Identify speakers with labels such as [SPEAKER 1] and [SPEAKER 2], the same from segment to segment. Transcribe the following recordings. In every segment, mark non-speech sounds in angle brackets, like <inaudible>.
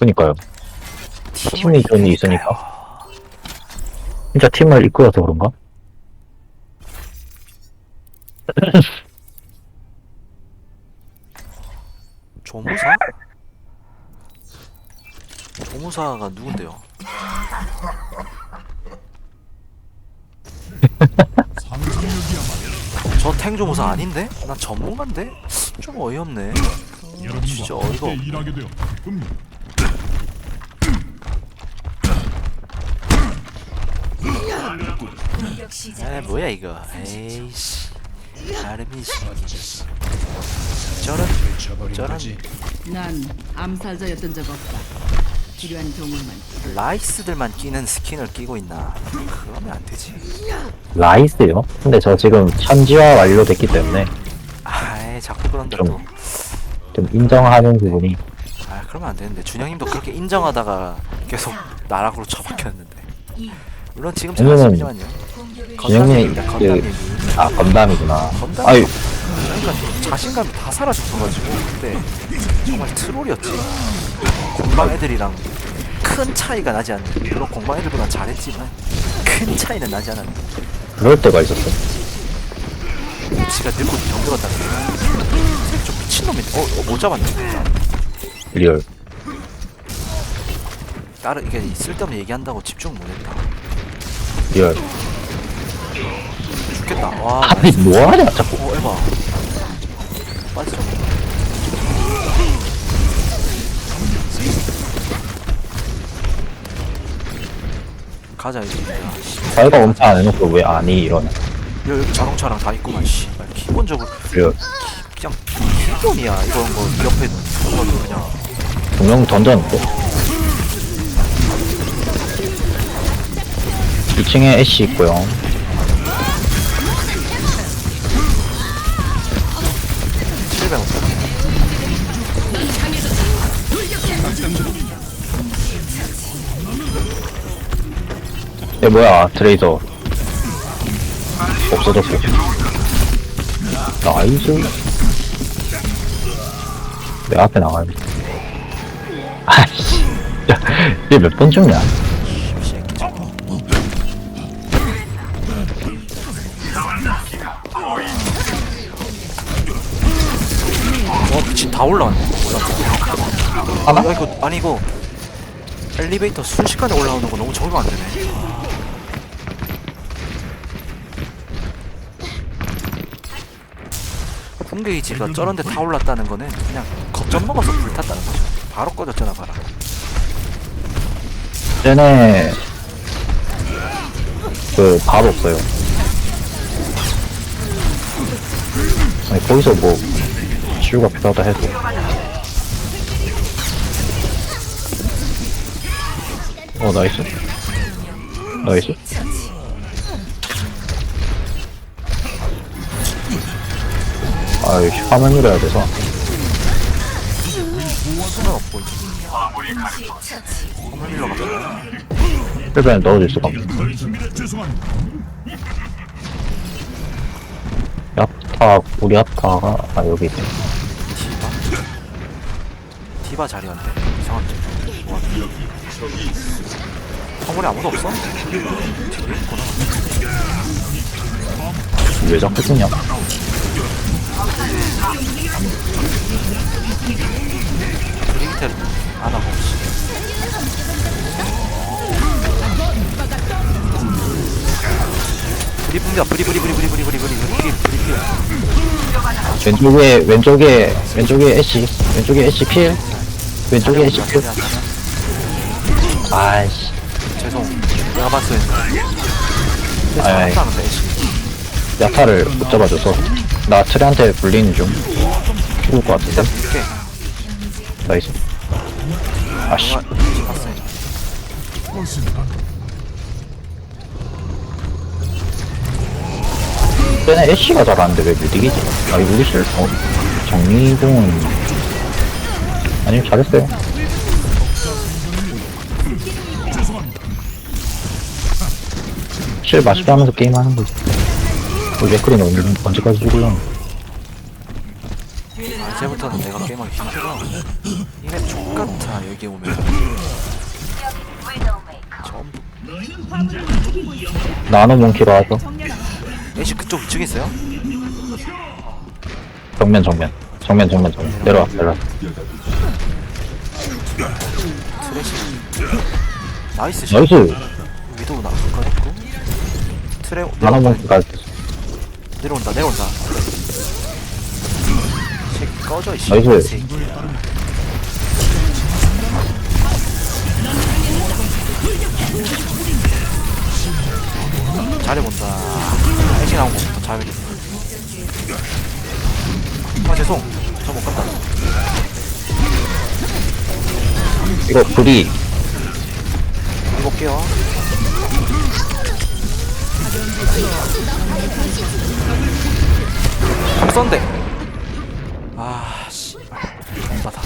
[SPEAKER 1] 그니까요. 팀이 좀 있으니까. 진짜 팀을 이끌어서 그런가? <laughs>
[SPEAKER 2] 조무사? 조무사가 누군데요? <laughs> 저 탱 조무사 아닌데? 나 전문가인데? 좀 어이없네. 진짜 어이가 없.
[SPEAKER 3] 일하게 되어 기쁩니다.
[SPEAKER 4] 공격 시작.
[SPEAKER 2] 에 뭐야 이거? 에이씨. 아르미시. 저런 저런
[SPEAKER 5] 난 암살자였던 적 없다. 필요한 도움만
[SPEAKER 2] 라이스들만 끼는 스킨을 끼고 있나? 그러면 안 되지.
[SPEAKER 1] 라이스요? 근데 저 지금 천지화 완료됐기 때문에
[SPEAKER 2] 아이 자꾸 그런다 또.
[SPEAKER 1] 좀 인정하는 부분이.
[SPEAKER 2] 아 그러면 안 되는데. 준영님도 그렇게 인정하다가 계속 나락으로 처박혔는데. 물론 지금
[SPEAKER 1] 왜냐면
[SPEAKER 2] 잘하시지만요. 건담입니다.
[SPEAKER 1] 그,
[SPEAKER 2] 건담님.
[SPEAKER 1] 아, 건담이구나.
[SPEAKER 2] 건담
[SPEAKER 1] 아유,
[SPEAKER 2] 그러니까 좀 자신감이 다 사라졌어가지고. 그때 정말 트롤이었지. 공방 애들이랑 큰 차이가 나지 않는. 물론 공방 애들보다 잘했지만 큰 차이는 나지 않았는데
[SPEAKER 1] 그럴 때가 있었어.
[SPEAKER 2] 지가 늙고 병들었다는 게좀 미친놈인데 어, 어, 못 잡았네
[SPEAKER 1] 리얼.
[SPEAKER 2] 다른 이게 쓸데없는 얘기한다고 집중 못했다
[SPEAKER 1] 리얼.
[SPEAKER 2] 죽겠다 와
[SPEAKER 1] 아니, 뭐하냐, 자꾸.
[SPEAKER 2] 어, 에바. 빠져. 가자 이제. 야, 씨.
[SPEAKER 1] 자기가 엄청 안 해놓고 왜 아니, 이러네.
[SPEAKER 2] 여- 여기 자동차랑 다 있구만. 씨. 기본적으로
[SPEAKER 1] 리얼.
[SPEAKER 2] 그냥 기본이야. 이런 거 옆에 두고도 그냥.
[SPEAKER 1] 분명 던졌는데. 2층에 애쉬 있고요.
[SPEAKER 2] 칠백 원.
[SPEAKER 1] 얘 뭐야, 트레이서. 없어졌어. 나이스. 내 앞에 나가야 돼. 아이씨. 야, 얘몇번 죽냐?
[SPEAKER 2] 와 미친 다 올라왔네. 올라.
[SPEAKER 1] 하나?
[SPEAKER 2] 야 이거 아니 이거 엘리베이터 순식간에 올라오는 거 너무 적응 안 되네. 풍게이지가 저런데 다 올랐다는 거는 그냥 겁점 먹어서 불탔다는 거죠. 바로 꺼졌잖아 봐라.
[SPEAKER 1] 쟤네, 그, 밥 없어요. 아니, 거기서 뭐, 치유가 필요하다 해도. 어, 나이스. 나이스. 아이 화면 누려야 돼서.
[SPEAKER 2] 상관없고
[SPEAKER 1] 화면 있어 갑자기 없네. 야타 우리 야타가 아 여기 있네.
[SPEAKER 2] 디바 자리한데 이상한데 뭐 성물이 아무도 없어?
[SPEAKER 1] 왜 자꾸 쓰냐?
[SPEAKER 2] 브리기테를 안 하고 없이. 브리브리야 브리브리브리브리브리브리브리 브리브리
[SPEAKER 1] 왼쪽에 왼쪽에 왼쪽에 애쉬 왼쪽에 애쉬 필 왼쪽에 애쉬 필 아이씨
[SPEAKER 2] 죄송 내가 봤어요.
[SPEAKER 1] 아이.
[SPEAKER 2] 대신 하는데 애쉬.
[SPEAKER 1] 야타를 못 잡아줘서 나 트레한테 불리는 중. 죽을 것
[SPEAKER 2] 일단
[SPEAKER 1] 같은데?
[SPEAKER 2] 볼게
[SPEAKER 1] 나이스. 아씨.
[SPEAKER 2] 내가 봤어요.
[SPEAKER 1] 쟤네 애쉬가 잘하는데 왜 뮤딕이지? 아 이거 우리 실 어? 정리공은 아니면 잘했어요. 실 맛있게 하면서 게임하는 거지 우리 레크린 언제, 언제까지 죽을려나
[SPEAKER 2] 이제부터는 내가 게임하기 힘들어 이게 족같아 여기 오면 전부
[SPEAKER 1] 나노 몽키로 하죠.
[SPEAKER 2] 애쉬 그쪽 2층에 있어요?
[SPEAKER 1] 정면, 정면. 정면, 정면, 정면. 내려와, 내려와.
[SPEAKER 2] 트래시 나이스 샷
[SPEAKER 1] 나이스!
[SPEAKER 2] 위도우 나올 뻔했고 트레
[SPEAKER 1] 나노 몽키가
[SPEAKER 2] 내려온다 내려온다. 새끼 꺼져 이씨
[SPEAKER 1] 나이스.
[SPEAKER 2] 새끼. 잘해본다. 애쉬 나온 거부터 잘해본다 아 죄송. 저 못 갔다.
[SPEAKER 1] 이거 불이.
[SPEAKER 2] 이거 볼게요 감썬데 아 씨발. 엄마다.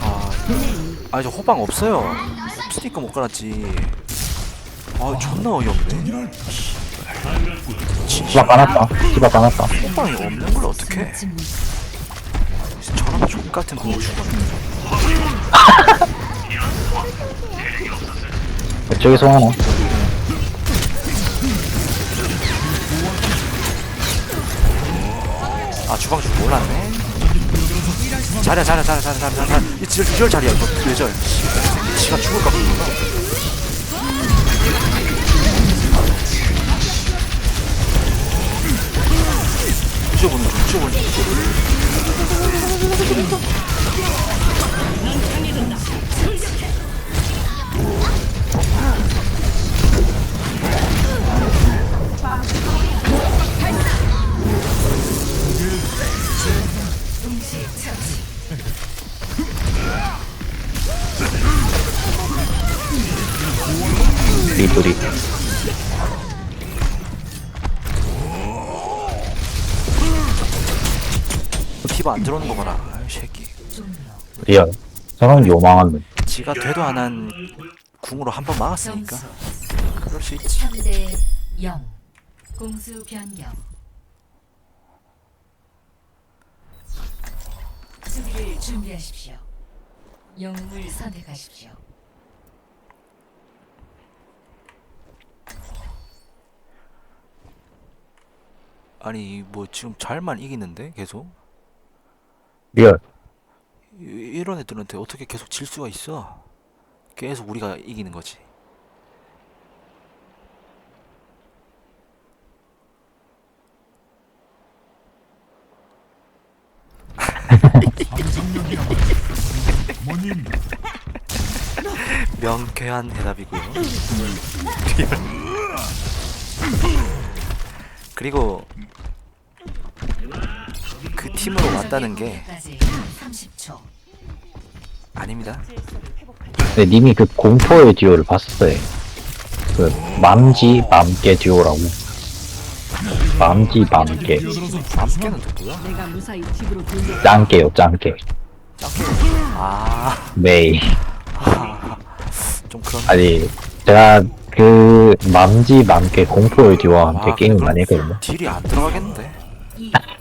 [SPEAKER 2] 아 아니 저 호방 없어요. 없으니까 못 갈았지. 아 존나 어이없네.
[SPEAKER 1] 시바 까놨다. 시바 까놨다.
[SPEAKER 2] 호방이 없는 걸 어떡해? 저런 족같은 그거 죽었네.
[SPEAKER 1] 저기서 하나.
[SPEAKER 2] 아 주방 줄 몰랐네. 잘해 잘해 잘해 잘해 잘해 잘해 이 지열 지열 자리야 이거. 예절. 지가 죽을 것 같구나. 부셔보는 중중 그 피바 안 들어오는 거 봐라 아이 새끼.
[SPEAKER 1] 리얼. 저런 요망한 놈.
[SPEAKER 2] 지가 되도 안 한 궁으로 한 번 막았으니까.
[SPEAKER 4] 점수
[SPEAKER 2] 그럴 수 있지.
[SPEAKER 4] 3대 0 공수 변경. 수비를 준비하십시오. 영웅을 선택하십시오
[SPEAKER 2] 아니 뭐 지금 잘만 이기는데 계속
[SPEAKER 1] 리얼.
[SPEAKER 2] 이- 이런 애들한테 어떻게 계속 질 수가 있어? 계속 우리가 이기는 거지. <laughs> 명쾌한 대답이고요. <laughs> 그리고 그 팀으로 왔다는 게
[SPEAKER 4] 30초
[SPEAKER 2] 아닙니다.
[SPEAKER 1] 근데 님이 그 공포의 듀오를 봤었어요. 그 맘지 맘개 듀오라고. 맘지 맘개.
[SPEAKER 2] 암깨는 또 뭐야?
[SPEAKER 5] 내가 무사히 집으로 돌려
[SPEAKER 1] 짱개요 짱개.
[SPEAKER 2] 아,
[SPEAKER 1] 메이. <laughs>
[SPEAKER 2] 좀 그런.
[SPEAKER 1] 아니 제가 그 맘지 맘개 공포의 듀오와 함께
[SPEAKER 2] 아,
[SPEAKER 1] 게임을
[SPEAKER 2] 그럼
[SPEAKER 1] 많이 했거든요.
[SPEAKER 2] 딜이 안 들어가겠는데.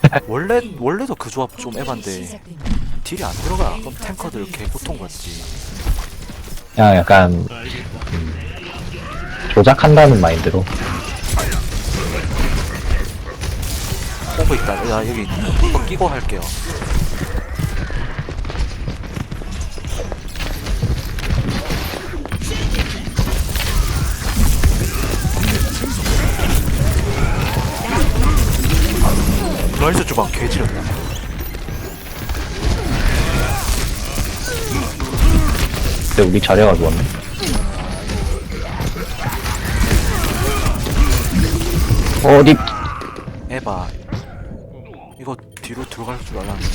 [SPEAKER 4] 2
[SPEAKER 2] 원래 원래도 그 조합 좀 에반데
[SPEAKER 4] 시작됩니다
[SPEAKER 2] 딜이 안 들어가. 그럼 탱커들 이렇게 고통 받지.
[SPEAKER 1] 그냥 약간 음, 조작한다는 마인드로
[SPEAKER 2] pom프 있다. 야 여기 한번 끼고 할게요. 나이스 주방 개지렸다.
[SPEAKER 1] 근데 우리 자리가 좋았네. 어디
[SPEAKER 2] 에바 이거 뒤로 들어갈 줄 알았는데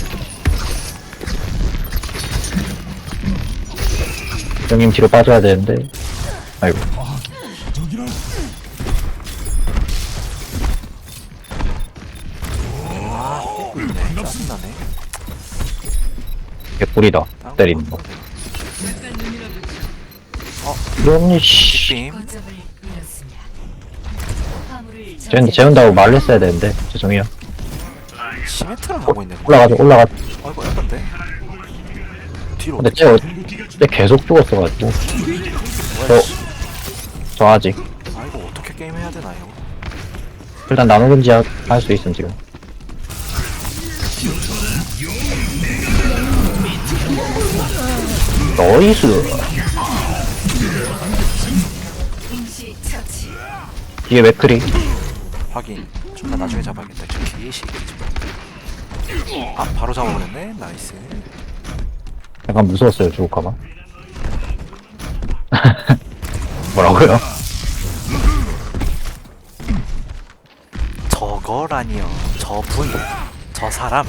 [SPEAKER 1] 형님 뒤로 빠져야 되는데. 아이고
[SPEAKER 2] 다른
[SPEAKER 1] 때리는
[SPEAKER 2] 거.
[SPEAKER 1] 이런 씨.
[SPEAKER 2] 빔
[SPEAKER 1] 쟤는 재운다고 말했어야 되는데 죄송해요.
[SPEAKER 2] 시메트랑 하고 있네
[SPEAKER 1] 올라가자 올라가
[SPEAKER 2] 아이고 약간데 뒤로
[SPEAKER 1] 근데 쟤, 어- 쟤 계속 죽었어가지고 저, 저 아직
[SPEAKER 2] 아이고 어떻게 게임 해야 되나요?
[SPEAKER 1] 일단 나노 금지 할 수 있음 지금 너이스. 뒤에 맥크리.
[SPEAKER 2] 확인. 존나 나중에 잡아야겠다. 저 개새끼 아 바로 잡아버렸네. 나이스.
[SPEAKER 1] 약간 무서웠어요 죽을까봐 <laughs> 뭐라고요?
[SPEAKER 2] 저거라니요. 저분. 저 사람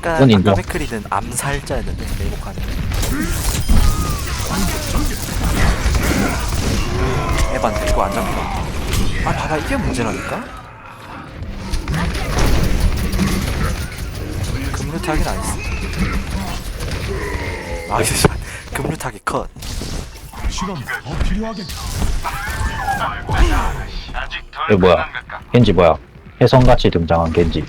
[SPEAKER 2] 아까
[SPEAKER 1] 그건 인정.
[SPEAKER 2] 아까 맥크리는 암살자였는데 메이복하는 에반 이거 안 잡혀. 아 봐봐 이게 문제라니까? 금류 타긴 아니었어. 아 이거 금류 <laughs> 타기 컷.
[SPEAKER 3] 시간 더 필요하겠다.
[SPEAKER 1] 이거 뭐야? 겐지 뭐야? 혜성같이 등장한 겐지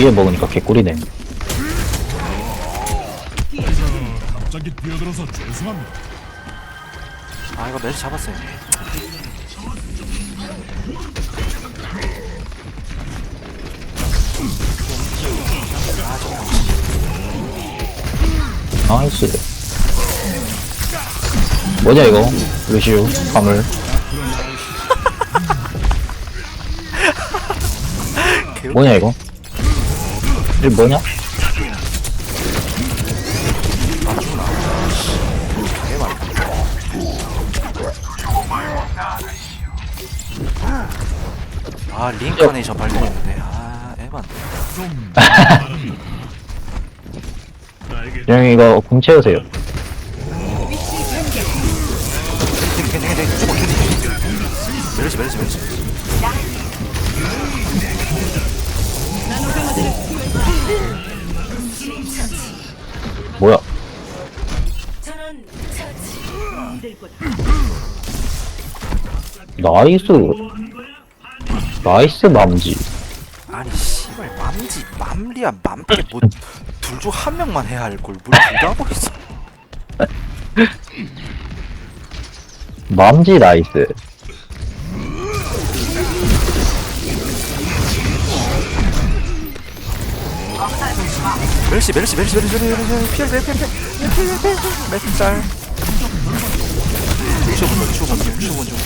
[SPEAKER 1] 위에 먹으니까 개꿀이네.
[SPEAKER 3] 갑자기 뛰어들어서 죄송합니다.
[SPEAKER 2] 아 이거 멜시 잡았어요.
[SPEAKER 1] 나이스. 뭐냐 이거? 루시우 화물. <laughs> 뭐냐 이거 이게 뭐냐?
[SPEAKER 2] 아 링카네이션 발동했는데. 아 에반.
[SPEAKER 3] 좀
[SPEAKER 1] 형님 이거 궁 채우세요.
[SPEAKER 2] 메르시 메르시 메르시
[SPEAKER 1] 뭐야
[SPEAKER 4] 전 원 처치.
[SPEAKER 1] 나이스. 나이스 맘지.
[SPEAKER 2] 아니 씨발 맘지 맘리야 맘게 뭐둘 중 한 명만 해야 할걸 뭘둘다 하고 있어
[SPEAKER 1] 맘지 나이스
[SPEAKER 2] 메르시 메르시 메르시 메르시 메르시 메르시 피할 피할 피할 피할 피할 피할 피할 메르짤. 추분 추분 좀 추분 좀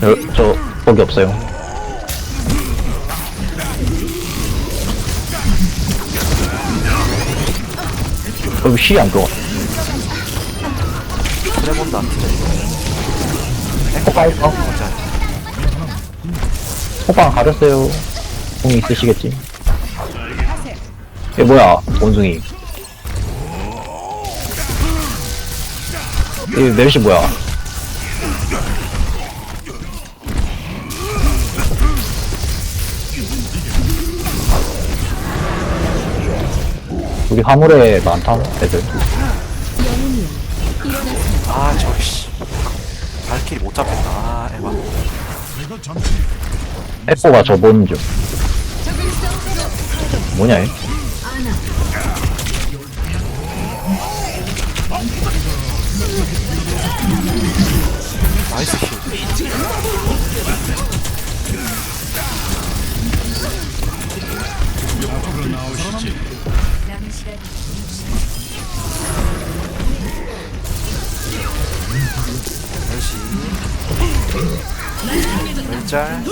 [SPEAKER 1] 저, 저 거기 없어요. 여기 시안 들어가.
[SPEAKER 2] 그래 본다
[SPEAKER 1] 호빵
[SPEAKER 2] 진짜
[SPEAKER 1] 호빵 가렸어요 공이 있으시겠지? 얘 뭐야 원숭이? 이 메르시 뭐야? 우리 화물에 많다 애들.
[SPEAKER 2] 아 저기 씨. 발길이 못 잡겠다. 아
[SPEAKER 3] 잠시
[SPEAKER 1] 에코가 저 보는 중 뭐냐 얘?
[SPEAKER 2] 나이스
[SPEAKER 4] 시간
[SPEAKER 2] 메르시 메르짤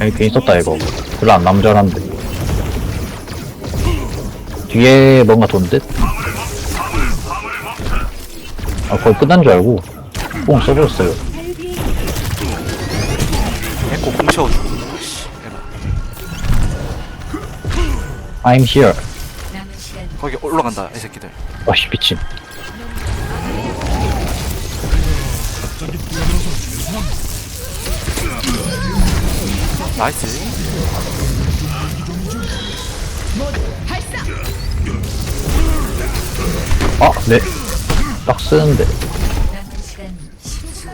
[SPEAKER 1] 아니 괜히 썼다 이거. 별로 안 알았는데 뒤에 뭔가 돈 듯? 아 거의 끝난 줄 알고 뽕 써줬어요.
[SPEAKER 2] 에코 공 채워주고. 씨
[SPEAKER 1] I'm here.
[SPEAKER 2] 거기 올라간다 이 새끼들.
[SPEAKER 1] 아씨 미친.
[SPEAKER 2] 나이스
[SPEAKER 1] 아, 네. 딱 쓰는데.
[SPEAKER 4] 남은 시간 10초.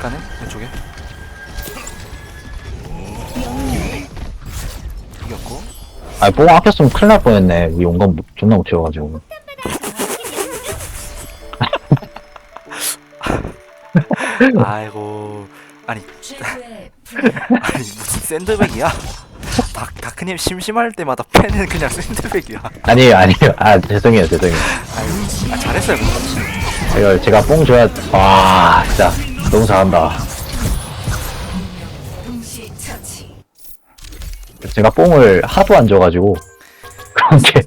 [SPEAKER 2] 가네 왼쪽에 이겼고
[SPEAKER 1] 아니, 뽕 아꼈으면 큰일 날 뻔했네. 우리 용감 못- 존나 못 채워가지고. <laughs>
[SPEAKER 2] 아이고 아니. <laughs> 아니 무슨 샌드백이야 다, 다크님 심심할 때마다 팬은 그냥 샌드백이야
[SPEAKER 1] 아니에요, 아니에요. 아, 죄송해요, 죄송해요.
[SPEAKER 2] 아이고 아, 잘했어요
[SPEAKER 1] 이거 제가 뽕 줘야, 와, 진짜. 너무 잘한다. 제가 뽕을 하도 안 줘가지고. 그런 게.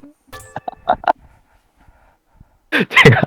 [SPEAKER 1] <laughs> 제가